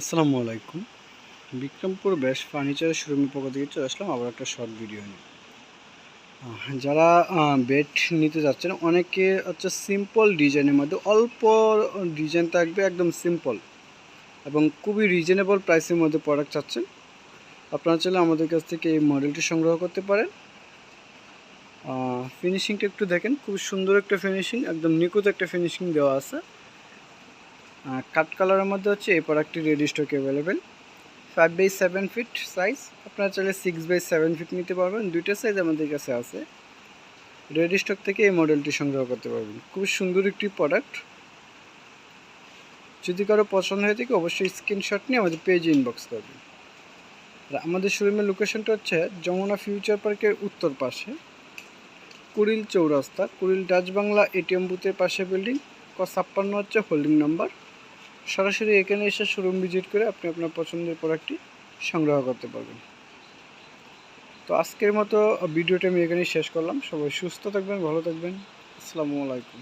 আসসালামু আলাইকুম। বিক্রমপুর বেশ ফার্নিচারের শোরুমের পক্ষ থেকে চলে আসলাম আবার একটা শর্ট ভিডিও নিয়ে। যারা বেড নিতে যাচ্ছেন, অনেকে হচ্ছে সিম্পল ডিজাইনের মধ্যে অল্প ডিজাইন থাকবে, একদম সিম্পল এবং খুবই রিজনেবল প্রাইসের মধ্যে প্রোডাক্ট চাচ্ছেন। আপনারা চাইলে আমাদের কাছ থেকে এই মডেলটি সংগ্রহ করতে পারেন। ফিনিশিংটা একটু দেখেন, খুব সুন্দর একটা ফিনিশিং একদম নিখুঁত একটা ফিনিশিং দেওয়া আছে। কাট কালারের মধ্যে হচ্ছে এই প্রোডাক্টটি ready stock available five by seven feet size আপনারা চাইলে সিক্স বাই সেভেন ফিট নিতে পারবেন। দুইটা সাইজ আমাদের কাছে আছে। রেডি স্টক থেকে এই মডেলটি সংগ্রহ করতে পারবেন। খুব সুন্দর একটি প্রোডাক্ট যদি কারও পছন্দ হয়ে থাকে, অবশ্যই স্ক্রিনশট নিয়ে আমাদের পেজে ইনবক্স করবেন আর আমাদের শোরুমের লোকেশনটা হচ্ছে যমুনা ফিউচার পার্কের উত্তর পাশে। কুড়িল চৌরাস্তা, কুড়িল ডাচ বাংলা এটিএম বুথের পাশে বিল্ডিং ক ছাপ্পান্ন হচ্ছে হোল্ডিং নাম্বার সরাসরি এখানে এসে শোরুম ভিজিট করে আপনি আপনার পছন্দের প্রোডাক্টটি সংগ্রহ করতে পারবেন। তো আজকের মতো ভিডিওটা আমি এখানেই শেষ করলাম। সবাই সুস্থ থাকবেন, ভালো থাকবেন। আসসালামু আলাইকুম।